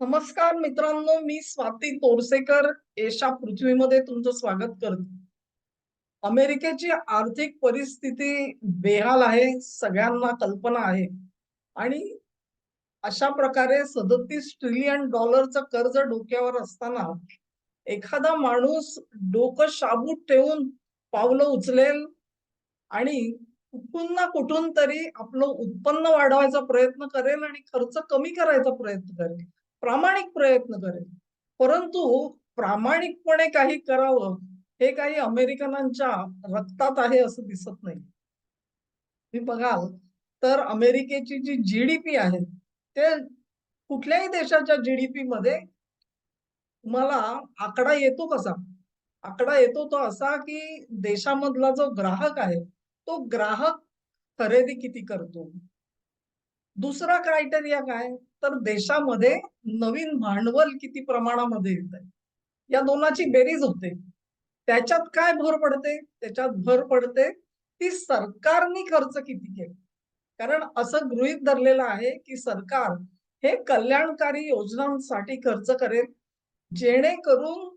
नमस्कार मित्रांनो मी स्वाती तोरसेकर एशा पृथ्वीमध्ये तुमचं स्वागत करते. अमेरिकेची आर्थिक परिस्थिती बेहाल आहे सगळ्यांना कल्पना आहे. आणि अशा प्रकारे सदतीस ट्रिलियन डॉलरचं कर्ज डोक्यावर असताना एखादा माणूस डोकं शाबूत ठेवून पावलं उचलेल आणि कुठून ना कुठून तरी आपलं उत्पन्न वाढवायचा प्रयत्न करेल आणि खर्च कमी करायचा प्रयत्न करेल. प्रामाणिक प्रयत्न करेल. परंतु प्रामाणिकपणे काही करावं हे काही अमेरिकनांच्या रक्तात आहे असं दिसत नाही. तुम्ही बघाल तर अमेरिकेची जी जीडीपी आहे ते कुठल्याही देशाच्या जीडीपी मध्ये तुम्हाला आकडा येतो कसा? आकडा येतो तो असा की देशामधला जो ग्राहक आहे तो ग्राहक खरेदी किती करतो? दुसरा क्रायटेरिया काय? तर देशामध्ये नवीन भांडवल किती प्रमाणामध्ये येत आहे या दोनाची बेरीज होते. त्याच्यात काय भर पडते? त्याच्यात भर पडते ती सरकारने खर्च किती केला? कारण असं गृहित धरलेलं आहे की सरकार हे कल्याणकारी योजनांसाठी खर्च करेल जेणेकरून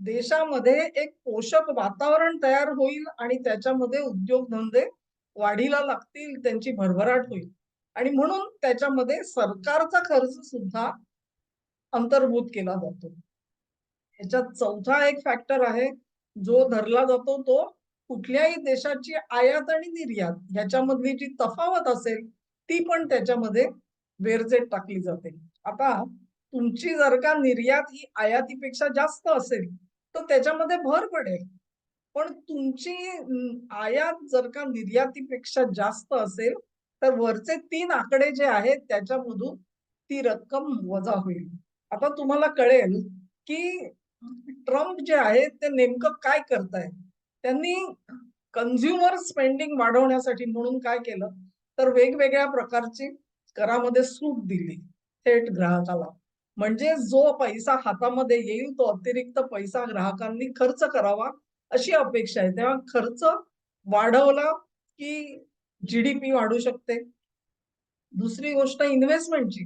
देशामध्ये एक पोषक वातावरण तयार होईल आणि त्याच्यामध्ये उद्योगधंदे वाढीला लागतील त्यांची भरभराट होईल. आणि म्हणून त्याच्यामध्ये सरकारचा खर्च सुद्धा अंतर्भूत केला जातो. याच्यात चौथा एक फॅक्टर आहे जो धरला जातो तो कुठल्याही देशाची आयात आणि निर्यात याच्यामधली जी तफावत असेल ती पण त्याच्यामध्ये वेरजेट टाकली जाते. आता तुमची जर का निर्यात ही आयातीपेक्षा जास्त असेल तर त्याच्यामध्ये भर पडेल. पण तुमची आयात जर का निर्यातीपेक्षा जास्त असेल तर वरचे तीन आकडे जे आहेत त्याच्यामधून ती रक्कम वजा होईल. आता तुम्हाला कळेल की ट्रम्प जे आहे ते नेमकं काय करताय त्यांनी कन्झ्युमर स्पेंडिंग वाढवण्यासाठी म्हणून काय केलं? तर वेगवेगळ्या प्रकारची करामध्ये सूट दिली थेट ग्राहकाला. म्हणजे जो पैसा हातामध्ये येईल तो अतिरिक्त पैसा ग्राहकांनी खर्च करावा अशी अपेक्षा आहे. तेव्हा खर्च वाढवला की जीडीपी वाढू शकते. दुसरी गोष्ट इन्व्हेस्टमेंटची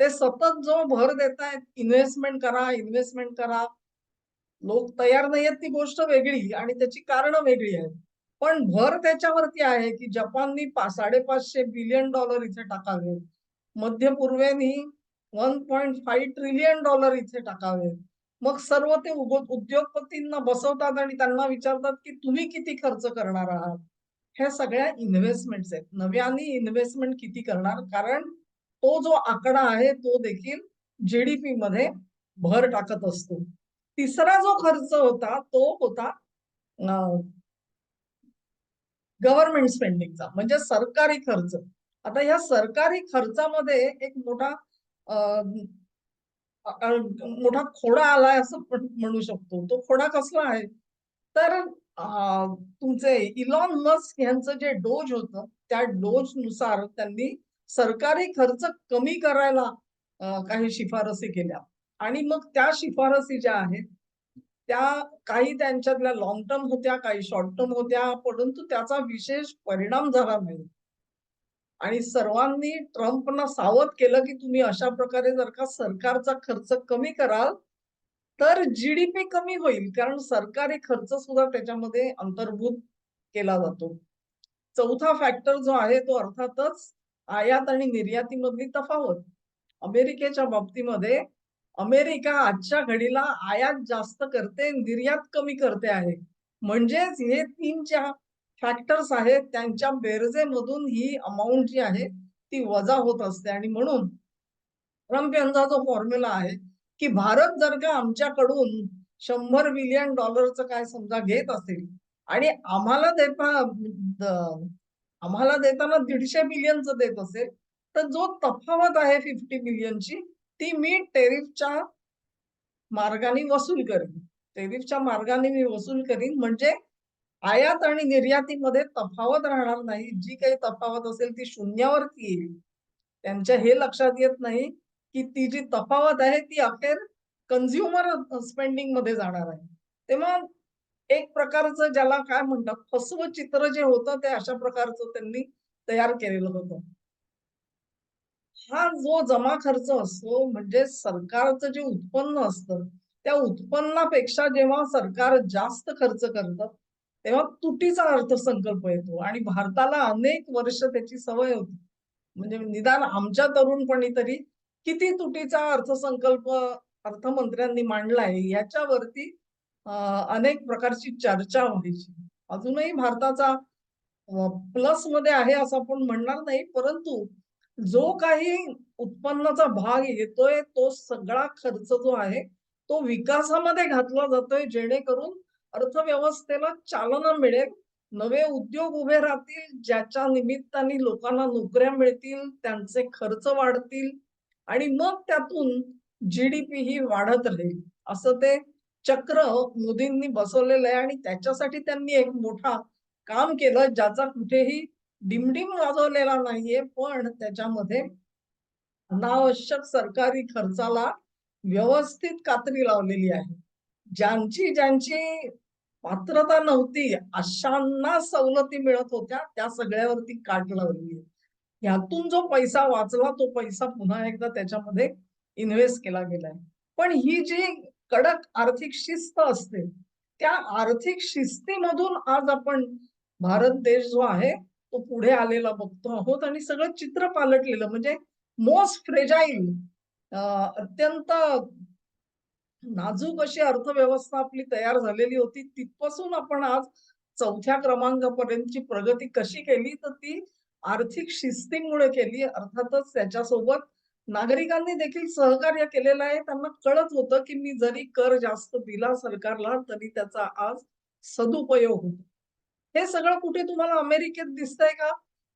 ते सतत जो भर देत आहेत इन्व्हेस्टमेंट करा इन्व्हेस्टमेंट करा. लोक तयार नाही आहेत ती गोष्ट वेगळी आणि त्याची कारण वेगळी आहेत. पण भर त्याच्यावरती आहे की जपाननी साडेपाचशे बिलियन डॉलर इथे टाकावे. मध्य पूर्वेनी one point five trillion dollar इथे टाकावे. मग सर्व ते उद्योगपतींना बसवतात आणि त्यांना विचारतात की तुम्ही किती खर्च करणार आहात? ह्या सगळ्या इन्व्हेस्टमेंट आहेत. नव्याने इन्व्हेस्टमेंट किती करणार? कारण तो जो आकडा आहे तो देखील जीडीपी मध्ये भर टाकत असतो. तिसरा जो खर्च होता तो होता गव्हर्नमेंट स्पेंडिंगचा म्हणजे सरकारी खर्च. आता या सरकारी खर्चामध्ये एक मोठा मोठा खोडा आलाय असं म्हणू शकतो. तो खोडा कसला आहे? तर तुमचे इलॉन मस्क यांचं जे डोज होतं त्या डोजनुसार त्यांनी सरकारी खर्च कमी करायला काही शिफारसी केल्या. आणि मग त्या शिफारसी ज्या आहेत त्या काही त्यांच्यातल्या लॉंग टर्म होत्या काही शॉर्ट टर्म होत्या परंतु त्याचा विशेष परिणाम झाला नाही. आणि सर्वांनी ट्रम्पना सावध केलं की तुम्ही अशा प्रकारे जर का सरकारचा खर्च कमी कराल तर जीडीपी कमी होईल कारण सरकारी खर्च सुद्धा त्याच्यामध्ये अंतर्भूत केला जातो. चौथा फॅक्टर जो आहे तो अर्थातच आयात आणि निर्यातीमधली तफावत. अमेरिकेच्या बाबतीमध्ये अमेरिका आजच्या घडीला आयात जास्त करते निर्यात कमी करते आहे. म्हणजेच हे तीन चार फॅक्टर्स आहेत त्यांच्या बेरजेमधून ही अमाऊंट जी आहे ती वजा होत असते. आणि म्हणून ट्रम्प यांचा जो फॉर्म्युला आहे की भारत जर का आमच्याकडून शंभर बिलियन डॉलरचं काय समजा घेत असेल आणि आम्हाला देता आम्हाला देताना दीडशे बिलियनचं देत असेल तर जो तफावत आहे फिफ्टी बिलियनची ती मी टेरिफच्या मार्गाने वसूल करेन. टेरिफच्या मार्गाने मी वसूल करीन. म्हणजे आयात आणि निर्यातीमध्ये तफावत राहणार नाही. जी काही तफावत असेल ती शून्यावरती येईल. त्यांच्या हे लक्षात येत नाही की ती जी तफावत आहे ती अखेर कन्झ्युमर स्पेंडिंगमध्ये जाणार आहे. तेव्हा एक प्रकारचं ज्याला काय म्हणतात फसव चित्र जे होतं ते अशा प्रकारचं त्यांनी तयार केलेलं होतं. हा जो जमा खर्च असतो म्हणजे सरकारचं जे उत्पन्न असतं त्या उत्पन्नापेक्षा जेव्हा सरकार जास्त खर्च करतं तेव्हा तुटीचा अर्थसंकल्प येतो. आणि भारताला अनेक वर्ष त्याची सवय होती. म्हणजे निदान आमच्या तरुणपणी तरी किती तुटीचा अर्थसंकल्प अर्थमंत्र्यांनी मांडलाय याच्यावरती अनेक प्रकारची चर्चा व्हायची. अजूनही भारताचा प्लसमध्ये आहे असं आपण म्हणणार नाही परंतु जो काही उत्पन्नाचा भाग येतोय तो सगळा खर्च जो आहे तो विकासामध्ये घातला जातोय जेणेकरून अर्थव्यवस्थेला चालना मिळेल नवे उद्योग उभे राहतील ज्याच्या निमित्ताने लोकांना नोकऱ्या मिळतील त्यांचे खर्च वाढतील आणि मग त्यातून जीडीपी ही वाढत राहील. असं ते चक्र मोदींनी बसवलेलं आहे आणि त्याच्यासाठी त्यांनी एक मोठा काम केलं ज्याचा कुठेही डिमडिम वाजवलेला नाहीये पण त्याच्यामध्ये अनावश्यक सरकारी खर्चाला व्यवस्थित कात्री लावलेली आहे. ज्यांची ज्यांची पात्रता नव्हती अशांना सवलती मिळत होत्या त्या सगळ्यावरती काट लावली आहे. ह्यातून जो पैसा वाचला तो पैसा पुन्हा एकदा त्याच्यामध्ये इन्व्हेस्ट केला गेलाय. पण ही जी कडक आर्थिक शिस्त असते त्या आर्थिक शिस्तीमधून आज आपण भारत देश जो आहे तो पुढे आलेला बघतो आहोत आणि सगळं चित्र पालटलेलं म्हणजे मोस्ट फ्रेजाईल अत्यंत नाजूक अशी अर्थव्यवस्था आपली तयार झालेली होती. तिथपासून आपण आज चौथ्या क्रमांकापर्यंतची प्रगती कशी केली तर ती आर्थिक शिस्तीमुळे केली. अर्थातच त्याच्यासोबत नागरिकांनी देखील सहकार्य केलेलं आहे. त्यांना कळत होतं की मी जरी कर जास्त दिला सरकारला तरी त्याचा आज सदुपयोग होतो. हे सगळं कुठे तुम्हाला अमेरिकेत दिसतंय का?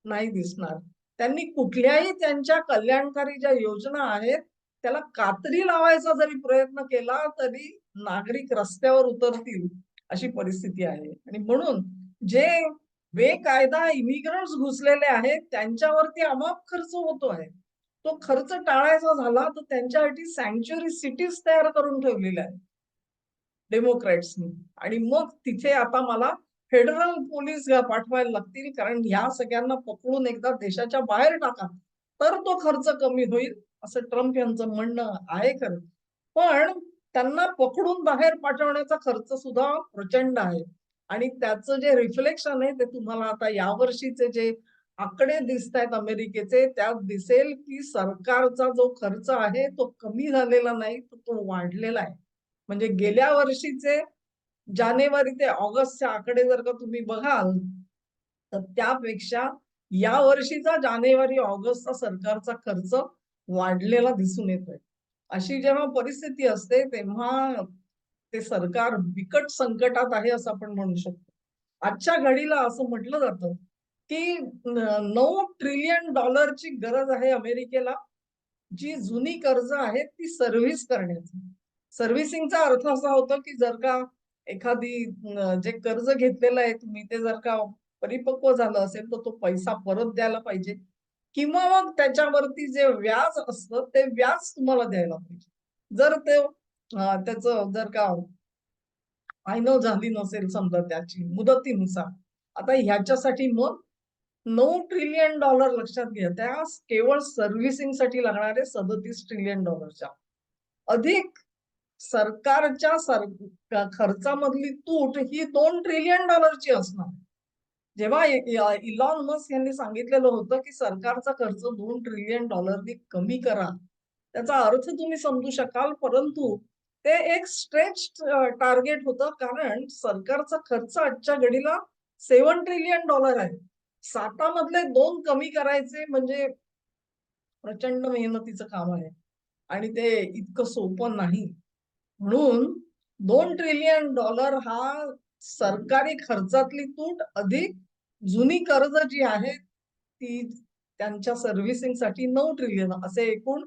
नाही दिसणार. त्यांनी कुठल्याही त्यांच्या कल्याणकारी ज्या योजना आहेत त्याला कात्री लावायचा जरी प्रयत्न केला तरी नागरिक रस्त्यावर उतरतील अशी परिस्थिती आहे. आणि म्हणून जे बेकायदा इमिग्रंट्स घुसलेले आहेत त्यांच्यावरती अमाप खर्च होतो आहे. तो खर्च टाळायचा झाला तर त्यांच्यासाठी सँक्च्युरी सिटीज तयार करून ठेवलेल्या आहेत. डेमोक्रॅट्सनी आणि मग तिथे आता मला फेडरल पोलीस पाठवायला लागतील कारण ह्या सगळ्यांना पकडून एकदा देशाच्या बाहेर टाका तर तो खर्च कमी होईल असं ट्रम्प यांचं म्हणणं आहे खरं. पण त्यांना पकडून बाहेर पाठवण्याचा खर्च सुद्धा प्रचंड आहे. आणि त्याचं जे रिफ्लेक्शन आहे ते तुम्हाला आता यावर्षीचे जे आकडे दिसत आहेत अमेरिकेचे त्यात दिसेल की सरकारचा जो खर्च आहे तो कमी झालेला नाही तर तो वाढलेला आहे. म्हणजे गेल्या वर्षीचे जानेवारी ते ऑगस्टचे आकडे जर का तुम्ही बघाल तर त्यापेक्षा या वर्षीचा जानेवारी ऑगस्टचा सरकारचा खर्च वाढलेला दिसून येतोय. अशी जेव्हा परिस्थिती असते तेव्हा ते सरकार बिकट संकटात आहे असं आपण म्हणू शकतो. आजच्या घडीला असं म्हटलं जातं की नऊ ट्रिलियन डॉलरची गरज आहे अमेरिकेला जी जुनी कर्ज आहेत ती सर्व्हिस करण्याची. सर्व्हिसिंगचा अर्थ असा होतो की जर का एखादी जे कर्ज घेतलेलं आहे तुम्ही ते जर का परिपक्व झालं असेल तर तो पैसा परत द्यायला पाहिजे. किंवा मग त्याच्यावरती जे व्याज असतं ते व्याज तुम्हाला द्यायला पाहिजे. जर ते त्याच जर का फायनल झाली नसेल समजा त्याची मुदतीनुसार. आता ह्याच्यासाठी मग नऊ ट्रिलियन डॉलर लक्षात घ्या. त्या केवळ सर्व्हिसिंगसाठी लागणारे सदतीस ट्रिलियन डॉलरच्या अधिक सरकारच्या सर खर्चामधली तूट ही दोन ट्रिलियन डॉलरची असणार. जेव्हा इलॉन मस्क यांनी सांगितलेलं होतं की सरकारचा खर्च दोन ट्रिलियन डॉलरनी कमी करा. त्याचा अर्थ तुम्ही समजू शकाल परंतु ते एक स्ट्रेच टार्गेट होतं. कारण सरकारचा खर्च आजच्या घडीला सेवन ट्रिलियन डॉलर आहे. सातामधले दोन कमी करायचे म्हणजे प्रचंड मेहनतीचं काम आहे. आणि ते इतकं सोपं नाही. म्हणून दोन ट्रिलियन डॉलर हा सरकारी खर्चातली तूट अधिक जुनी कर्ज जी आहे ती त्यांच्या सर्व्हिसिंगसाठी नऊ ट्रिलियन असे एकूण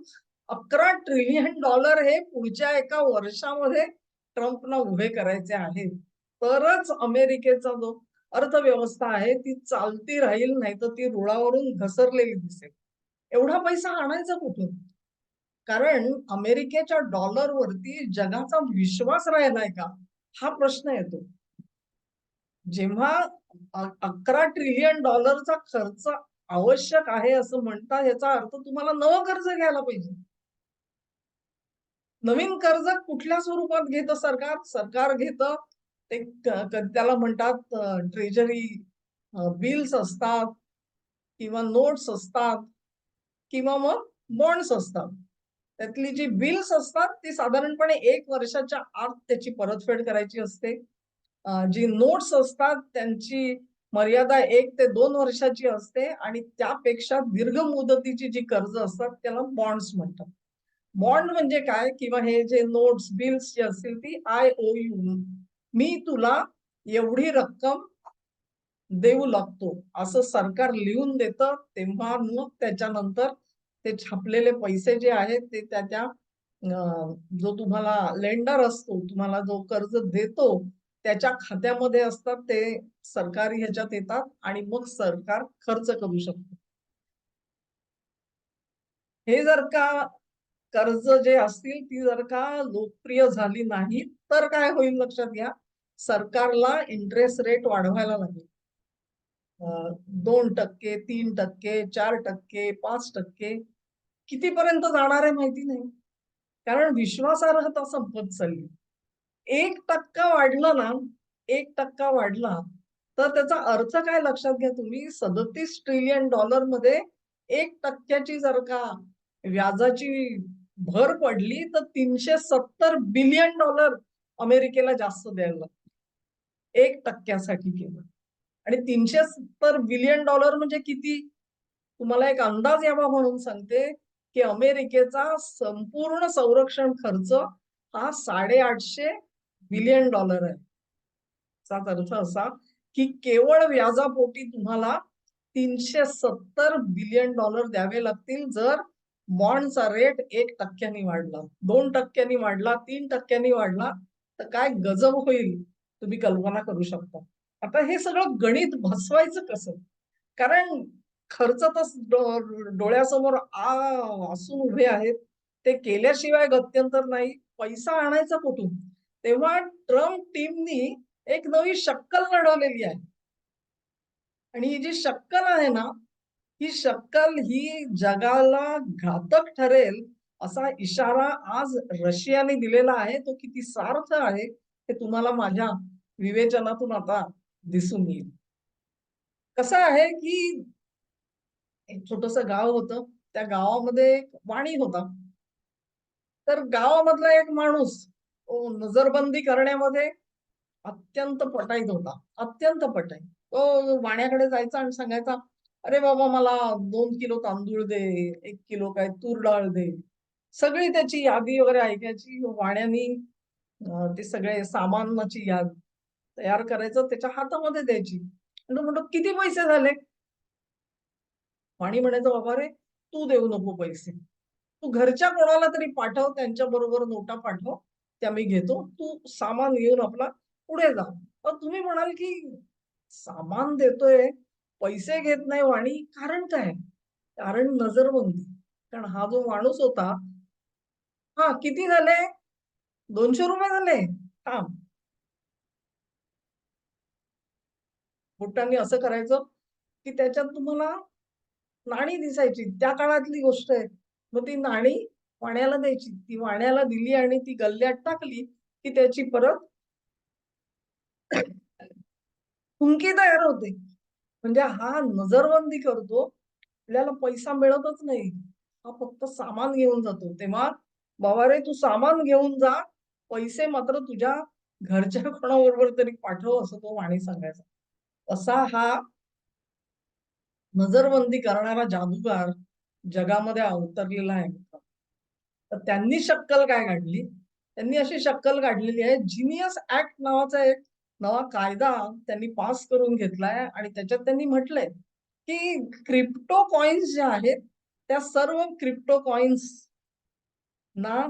अकरा ट्रिलियन डॉलर हे पुढच्या एका वर्षामध्ये ट्रम्पना उभे करायचे आहेत तरच अमेरिकेचा जो अर्थव्यवस्था आहे ती चालती राहील नाही तर ती रुळावरून घसरलेली दिसेल. एवढा पैसा आणायचा कुठून? कारण अमेरिकेच्या डॉलरवरती जगाचा विश्वास राहिलाय का? हा प्रश्न येतो. जेव्हा अकरा ट्रिलियन डॉलरचा खर्च आवश्यक आहे असं म्हणता याचा अर्थ तुम्हाला नवं कर्ज घ्यायला पाहिजे. नवीन कर्ज कुठल्या स्वरूपात घेत सरकार? सरकार घेत ते त्याला म्हणतात ट्रेजरी बिल्स असतात किंवा नोट्स असतात किंवा मग बॉन्ड्स असतात. त्यातली जी बिल्स असतात ती साधारणपणे एक वर्षाच्या आत त्याची परतफेड करायची असते. जी नोट्स असतात त्यांची मर्यादा एक ते दोन वर्षाची असते आणि त्यापेक्षा दीर्घ मुदतीची जी कर्ज असतात त्याला बॉन्ड्स म्हणतात. बॉन्ड म्हणजे काय? किंवा हे जे नोट्स बिल्स जे असतील ती आय ओ यू मी तुला एवढी रक्कम देऊ लागतो. असं सरकार लिहून देतं तेव्हा मग त्याच्यानंतर ते छापलेले पैसे जे आहेत ते त्या त्या जो तुम्हाला लेंडर असतो तुम्हाला जो कर्ज देतो त्याच्या खात्यामध्ये असतात ते सरकारी ह्याच्यात येतात आणि मग सरकार खर्च करू शकतो. हे जर का कर्ज जे असतील ती जर का लोकप्रिय झाली नाही तर काय होईल लक्षात घ्या? सरकारला इंटरेस्ट रेट वाढवायला लागेल. दोन टक्के तीन टक्के चार टक्के पाच टक्के कितीपर्यंत जाणार आहे माहिती नाही. कारण विश्वासार्हता संपत चालली. एक टक्का वाढला ना एक टक्का वाढला तर त्याचा अर्थ काय लक्षात घ्या तुम्ही? सदतीस ट्रिलियन डॉलरमध्ये एक टक्क्याची जर का व्याजाची भर पडली तर तीनशे सत्तर बिलियन डॉलर अमेरिकेला जास्त द्यायला लागते एक टक्क्यासाठी केवळ. आणि तीनशे सत्तर बिलियन डॉलर म्हणजे किती? तुम्हाला एक अंदाज यावा म्हणून सांगते की अमेरिकेचा संपूर्ण संरक्षण खर्च हा साडेआठशे बिलियन डॉलर आहे. याचा अर्थ असा की केवळ व्याजापोटी तुम्हाला तीनशे सत्तर बिलियन डॉलर द्यावे लागतील जर बॉन्डचा रेट एक टक्क्यांनी वाढला. दोन टक्क्यांनी वाढला तीन टक्क्यांनी वाढला तर काय गजब होईल? तुम्ही कल्पना करू शकता. आता हे सगळं गणित भसवायचं कसं? कारण खर्च तर डोळ्यासमोर आ असून उभे आहेत. ते केल्याशिवाय गत्यंतर नाही. पैसा आणायचा कुठून? तेव्हा ट्रम्प टीमनी एक नवी शक्कल लढवलेली आहे. आणि ही जी शक्कल आहे ना ही शक्कल ही जगाला घातक ठरेल असा इशारा आज रशियाने दिलेला आहे. तो किती सार्थ आहे हे तुम्हाला माझ्या विवेचनातून आता दिसून येईल. कसं आहे की एक छोटस गाव होतं. त्या गावामध्ये एक वाणी होता. तर गावामधला एक माणूस नजरबंदी करण्यामध्ये अत्यंत पटाईत होता. अत्यंत पटाईत. तो वाण्याकडे जायचा आणि सांगायचा अरे बाबा मला दोन किलो तांदूळ दे एक किलो काय तूर डाळ दे. सगळी त्याची यादी वगैरे ऐकायची वाण्यानी ते सगळे सामानाची याद तयार करायचं त्याच्या हातामध्ये द्यायची. म्हणतो किती पैसे झाले? पाणी म्हणायचं बाबा रे तू देऊ नको पैसे. तू घरच्या कोणाला तरी पाठव त्यांच्या बरोबर नोटा पाठव त्या मी घेतो. तू सामान घेऊन आपला पुढे जा. तुम्ही म्हणाल की सामान देतोय पैसे घेत नाही वाणी कारण काय? कारण नजरबंदी. कारण हा जो माणूस होता हा किती झाले? दोनशे रुपये झाले. थांब. बोटांनी असं करायचं की त्याच्यात तुम्हाला नाणी दिसायची. त्या काळातली गोष्ट आहे. मग ती नाणी वाण्याला द्यायची. ती वाण्याला दिली आणि ती गल्ल्यात टाकली की त्याची परत हुंकी तयार होते. म्हणजे हा नजरबंदी करतो आपल्याला पैसा मिळतच नाही. हा फक्त सामान घेऊन जातो. तेव्हा बाबा रे तू सामान घेऊन जा. पैसे मात्र तुझ्या घरच्या कोणाबरोबर तरी पाठव असं तो वाणी सांगायचा. असा हा नजरबंदी करणारा जादूगार जगामध्ये अवतरलेला आहे. तर त्यांनी शक्कल काय काढली? त्यांनी अशी शक्कल काढलेली आहे जिनियस ऍक्ट नावाचा एक नवा कायदा त्यांनी पास करून घेतलाय आणि त्याच्यात त्यांनी म्हटलंय की क्रिप्टो कॉइन्स ज्या आहेत त्या सर्व क्रिप्टो कॉइन्स ना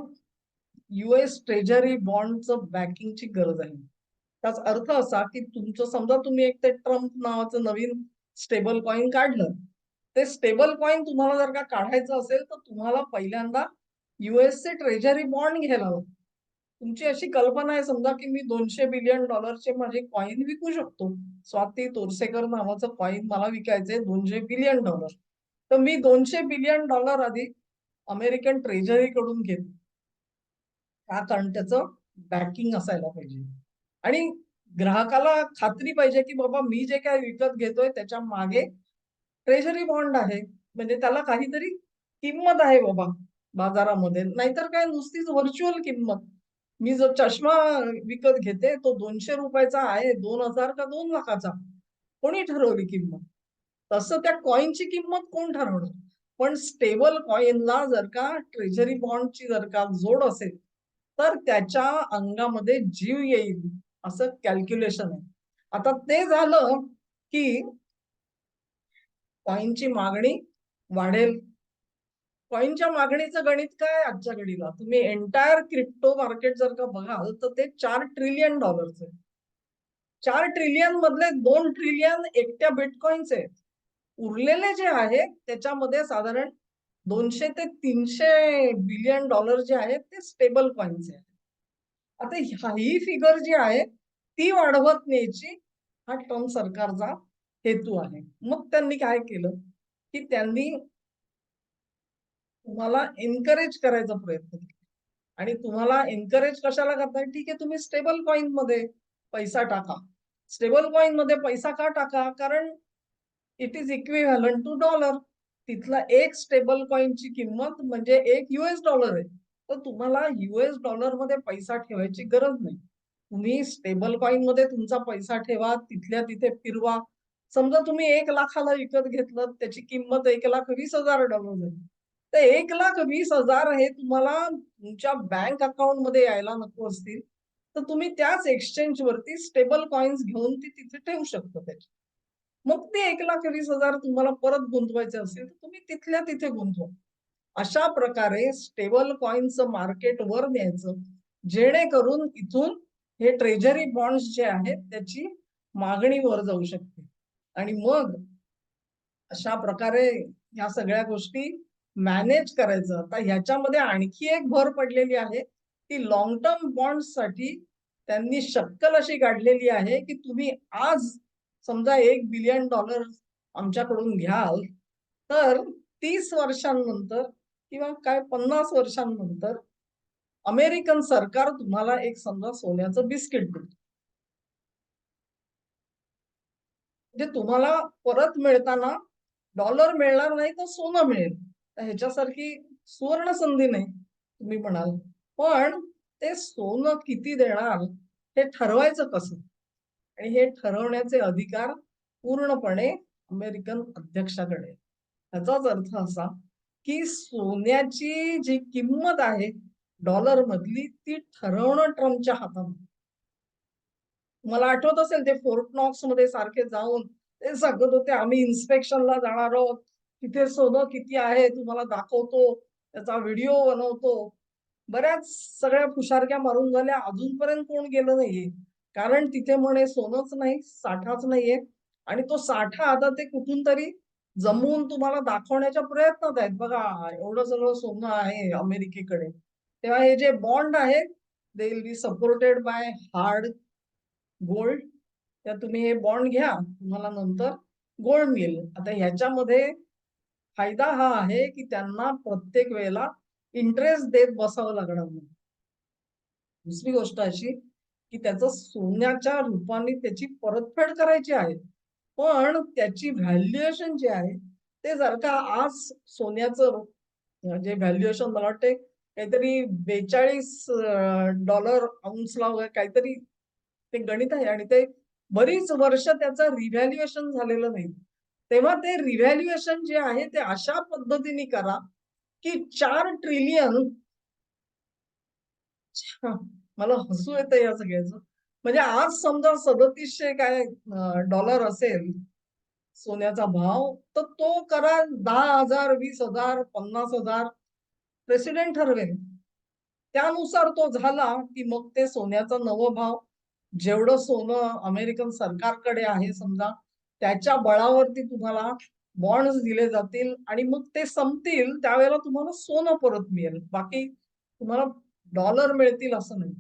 युएस ट्रेजरी बॉन्डचं बॅकिंगची गरज आहे. त्याचा अर्थ असा की तुमचं समजा तुम्ही एक ते ट्रम्प नावाचं नवीन स्टेबल कॉइन काढलं ते स्टेबल कॉइन तुम्हाला जर का काढायचं असेल तर तुम्हाला पहिल्यांदा युएसचे ट्रेजरी बॉन्ड घ्यायला तुमची अशी कल्पना आहे समजा की मी दोनशे बिलियन डॉलरचे माझे कॉईन विकू शकतो. स्वाती तोरसेकर नावाचं कॉईन मला विकायचंय दोनशे बिलियन डॉलर तर मी दोनशे बिलियन डॉलर आधी अमेरिकन ट्रेझरी कडून घेतो का कारण त्याचं बॅकिंग असायला पाहिजे. आणि ग्राहकाला खात्री पाहिजे की बाबा मी जे काय विकत घेतोय त्याच्यामागे ट्रेझरी बॉन्ड आहे. म्हणजे त्याला काहीतरी किंमत आहे बाबा बाजारामध्ये. नाहीतर काय नुसतीच व्हर्च्युअल किंमत. मी जो चष्मा विकत घेते तो दोनशे रुपयाचा आहे दोन हजार का दोन लाखाचा. कोणी ठरवली किंमत? तसं त्या कॉईनची किंमत कोण ठरवणार? पण स्टेबल कॉईनला जर का ट्रेझरी बॉन्डची जर का जोड असेल तर त्याच्या अंगामध्ये जीव येईल असं कॅल्क्युलेशन आहे. आता ते झालं की कॉईनची मागणी वाढेल. कॉईनच्या मागणीचं गणित काय आजच्या घडीला? तुम्ही एंटायर क्रिप्टो मार्केट जर का बघाल तर ते चार ट्रिलियन डॉलरचे चार ट्रिलियन मधले दोन ट्रिलियन एकट्या बिटकॉईनचे आहेत. उरलेले जे आहे त्याच्यामध्ये साधारण दोनशे ते तीनशे बिलियन डॉलर जे आहेत ते स्टेबल कॉईनचे आहेत. आता ही फिगर जी आहे ती वाढवत न्यायची हा ट्रम्प सरकारचा हेतू आहे. मग त्यांनी काय केलं? की त्यांनी तुम्हाला एनकरेज करायचा प्रयत्न केला. आणि तुम्हाला एनकरेज कशाला करताय? ठीक आहे तुम्ही स्टेबल कॉइनमध्ये पैसा टाका. स्टेबल कॉइनमध्ये पैसा का टाका? कारण it is equivalent to dollar तिथला एक स्टेबल कॉइनची किंमत म्हणजे एक युएस डॉलर आहे. तर तुम्हाला युएस डॉलरमध्ये पैसा ठेवायची गरज नाही. तुम्ही स्टेबल कॉइनमध्ये तुमचा पैसा ठेवा तिथल्या तिथे फिरवा. समजा तुम्ही एक लाखाला विकत घेतलं त्याची किंमत एक लाख वीस हजार डॉलर झाली. तर एक लाख वीस हजार हे तुम्हाला तुमच्या बँक अकाउंटमध्ये यायला नको असतील. तर तुम्ही त्याच एक्सचेंज वरती स्टेबल कॉइन्स घेऊन ती तिथे ठेवू शकता त्याची. मग ते एक लाख वीस हजार तुम्हाला परत गुंतवायचे असेल तर तुम्ही तिथल्या तिथे गुंतवा. अशा प्रकारे स्टेबल कॉइनचं मार्केट वर न्यायचं जेणेकरून इथून हे ट्रेजरी बॉन्ड्स जे आहेत त्याची मागणी वर जाऊ शकते. आणि मग अशा प्रकारे या सगळ्या गोष्टी मॅनेज करायचं. आता ह्याच्यामध्ये आणखी एक भर पडलेली आहे की लॉंग टर्म बॉन्डसाठी त्यांनी शक्कल अशी काढलेली आहे की तुम्ही आज समजा एक बिलियन डॉलर आमच्याकडून घ्याल तर तीस वर्षांनंतर किंवा काय पन्नास वर्षांनंतर अमेरिकन सरकार तुम्हाला एक समजा सोन्याचं बिस्किट देतो म्हणजे तुम्हाला परत मिळताना डॉलर मिळणार नाही तर सोनं मिळेल. ह्याच्यासारखी सुवर्ण संधी नाही तुम्ही म्हणाल. पण ते सोनं किती देणार हे ठरवायचं कसं? आणि हे ठरवण्याचे अधिकार पूर्णपणे अमेरिकन अध्यक्षाकडे ह्याचाच अर्थ असा की सोन्याची जी किंमत आहे डॉलर मधली ती ठरवणं ट्रम्पच्या हातात मला आठवत असेल ते फोर्ट नॉक्समध्ये सारखे जाऊन ते सांगत होते आम्ही इन्स्पेक्शनला जाणार आहोत तिथे सोनं किती आहे तुम्हाला दाखवतो त्याचा व्हिडिओ बनवतो. बऱ्याच सगळ्या पुशारक्या मारून झाल्या अजूनपर्यंत कोण गेलं नाहीये. कारण तिथे म्हणे सोनंच नाही साठाच नाहीये. आणि तो साठा आता ते कुठून तरी जमवून तुम्हाला दाखवण्याच्या प्रयत्नात आहेत. बघा एवढं सगळं सोनं आहे अमेरिकेकडे. तेव्हा हे जे बॉन्ड आहेत they will be supported by hard gold त्या तुम्ही हे बॉन्ड घ्या तुम्हाला नंतर गोल्ड मिळेल. आता ह्याच्यामध्ये फायदा हा आहे की त्यांना प्रत्येक वेळेला इंटरेस्ट देत बसावं लागणार नाही. दुसरी गोष्ट अशी की त्याचं सोन्याच्या रूपाने त्याची परतफेड करायची आहे. पण त्याची व्हॅल्युएशन जे आहे ते जर का आज सोन्याचं जे व्हॅल्युएशन मला वाटते काहीतरी बेचाळीस डॉलर अंशला वगैरे काहीतरी ते गणित आहे आणि ते बरीच वर्ष त्याचं रिव्हॅल्युएशन झालेलं नाही. तेव्हा ते रिव्हॅल्युएशन जे आहे ते अशा पद्धतीने करा की चार ट्रिलियन मला हसू येतं या सगळ्याच. म्हणजे आज समजा सदतीसशे काय डॉलर असेल सोन्याचा भाव तर तो करा दहा हजार वीस हजार पन्नास हजार. प्रेसिडेंट ठरवेल. त्यानुसार तो झाला की मग ते सोन्याचा नवं भाव जेवढं सोनं अमेरिकन सरकारकडे आहे समजा त्याच्या बळावरती तुम्हाला बॉन्ड्स दिले जातील आणि मग ते संपतील त्यावेळेला तुम्हाला सोनं परत मिळेल. बाकी तुम्हाला डॉलर मिळतील असं नाही.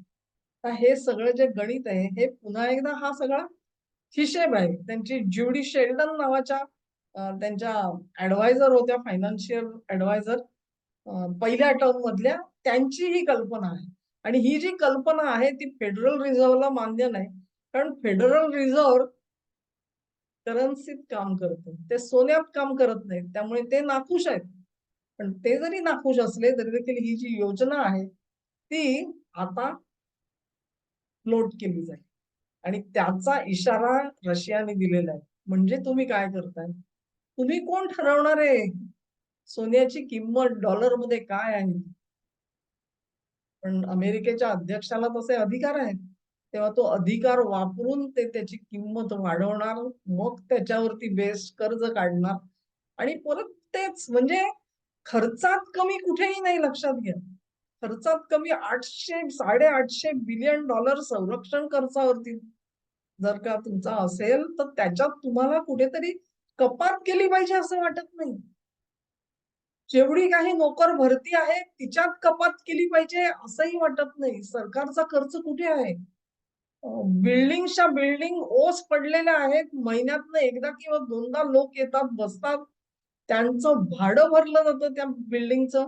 तर हे सगळं जे गणित आहे हे पुन्हा एकदा हा सगळा हिशेब आहे. त्यांची ज्युडी शेल्डन नावाच्या त्यांच्या ऍडवायझर होत्या फायनान्शियल ऍडवायझर पहिल्या टर्म मधल्या त्यांची ही कल्पना आहे. आणि ही जी कल्पना आहे ती फेडरल रिझर्व्हला मान्य नाही. कारण फेडरल रिझर्व्ह करन्सीत काम करतं. ते सोन्यात काम करत नाहीत त्यामुळे ते नाखुश आहेत. पण ते जरी नाखुश असले तरी देखील ही जी योजना आहे ती आता फ्लोट केली जाईल. आणि त्याचा इशारा रशियाने दिलेला आहे. म्हणजे तुम्ही काय करताय? तुम्ही कोण ठरवणार आहे? सोन्याची किंमत डॉलरमध्ये काय आहे? पण अमेरिकेच्या अध्यक्षाला तसे अधिकार आहेत. तेव्हा तो अधिकार वापरून ते त्याची किंमत वाढवणार मग त्याच्यावरती बेस्ट कर्ज काढणार. आणि परत तेच म्हणजे खर्चात कमी कुठेही नाही लक्षात घ्या खर्चात कमी आठशे साडेआठशे बिलियन डॉलर संरक्षण खर्चावरती. जर का तुमचा असेल तर त्याच्यात तुम्हाला कुठेतरी कपात केली पाहिजे असं वाटत नाही. जेवढी काही नोकर भरती आहे तिच्यात कपात केली पाहिजे असंही वाटत नाही. सरकारचा खर्च कुठे आहे? बिल्डिंगच्या बिल्डिंग ओस पडलेल्या आहेत. महिन्यातनं एकदा किंवा दोनदा लोक येतात बसतात. त्यांचं भाडं भरलं जातं त्या बिल्डिंगचं.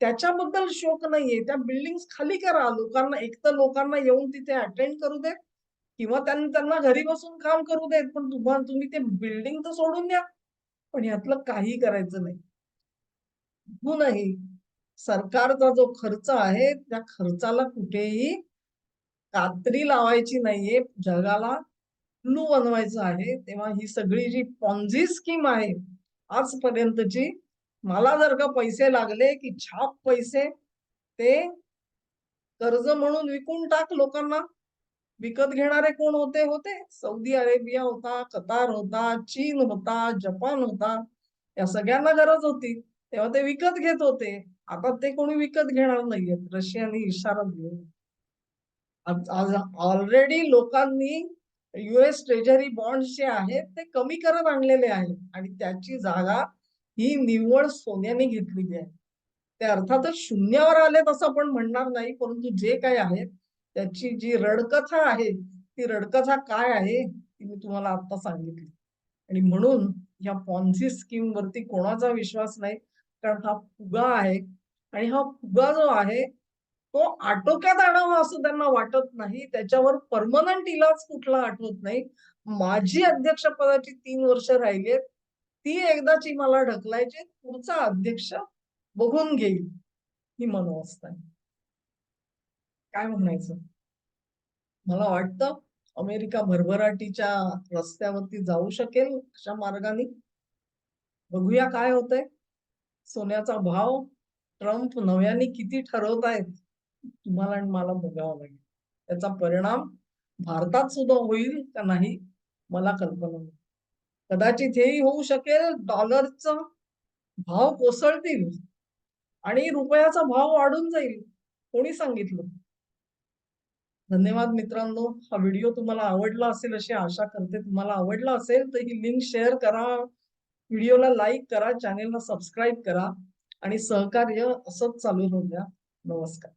त्याच्याबद्दल शोक नाहीये. त्या बिल्डिंग खाली करा. लोकांना एक तर लोकांना येऊन तिथे अटेंड करू देत किंवा त्यांना त्यांना घरी बसून काम करू देत. पण तुम्हाला तुम्ही ते बिल्डिंग तर सोडून द्या. पण यातलं काही करायचं नाही. नाही. सरकारचा जो खर्च आहे त्या खर्चाला कुठेही कात्री लावायची नाहीये जगाला उल्लू बनवायचं आहे तेव्हा ही सगळी जी पॉन्झी स्कीम आहे आजपर्यंतची मला जर का पैसे लागले की छाप पैसे ते कर्ज म्हणून विकून टाक लोकांना. विकत घेणारे कोण होते होते. सौदी अरेबिया होता कतार होता चीन होता जपान होता या सगळ्यांना गरज होती. तेव्हा ते विकत घेत होते. आता ते कोणी विकत घेणार नाहीयेत. रशियाने इशारा दिला. ऑलरेडी लोकांनी युएस ट्रेझरी बॉन्ड जे आहेत ते कमी करत आणलेले आहेत. आणि त्याची जागा ही निव्वळ सोन्याने घेतलेली आहे. ते अर्थातच शून्यावर आलेत असं आपण म्हणणार नाही परंतु जे काही आहेत त्याची जी रडकथा आहे ती रडकथा काय आहे ती मी तुम्हाला आता सांगितली. आणि म्हणून या पॉन्झी स्कीम वरती कोणाचा विश्वास नाही? कारण हा फुगा आहे. आणि हा फुगा जो आहे तो आटोक्यात आणावा असं त्यांना वाटत नाही. त्याच्यावर परमनंट इलाज कुठला आठवत नाही. माझी अध्यक्षपदाची तीन वर्ष राहिली ती एकदाची मला ढकलायची. पुढचा अध्यक्ष बघून घेईल. ही मनोवस्था काय म्हणायचं? मला वाटतं अमेरिका भरभराटीच्या रस्त्यावरती जाऊ शकेल अशा मार्गाने. बघूया काय होतंय. सोन्याचा भाव ट्रम्प नव्याने किती ठरवत आहेत तुम्हाला आणि मला बघावं लागेल. त्याचा परिणाम भारतात सुद्धा होईल का नाही मला कल्पना नाही. कदाचित हेही होऊ शकेल डॉलरचा भाव कोसळतील आणि रुपयाचा भाव वाढून जाईल. कोणी सांगितलं? धन्यवाद मित्रांनो. हा व्हिडिओ तुम्हाला आवडला असेल अशी आशा करते. तुम्हाला आवडला असेल तर ही लिंक शेअर करा. व्हिडिओला लाईक करा. चॅनेलला सबस्क्राईब करा. आणि सहकार्य असंच चालू राहू द्या. नमस्कार.